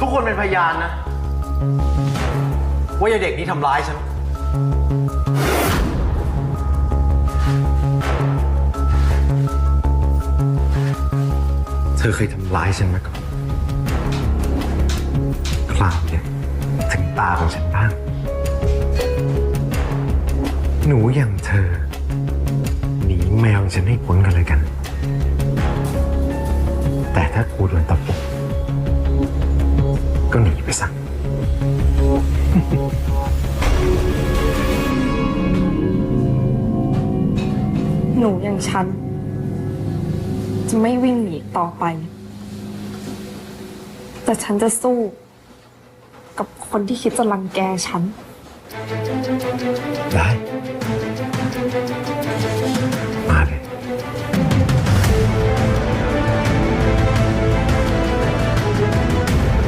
ทุกคนเป็นพยานนะ ว่ายายเด็กนี้ทำร้ายฉัน เธอเคยทำร้ายฉันมาก่อน คราวเนี่ยถึงตาของฉันบ้าง หนูอย่างเธอ หนีแมวฉันให้พ้นกันเลยกัน แต่ถ้ากูโดนตะปบ ก็หนีไปซะหนูอย่างฉัน จะไม่วิ่งหนีต่อไป แต่ฉันจะสู้ กับคนที่คิดจะรังแกฉัน ได้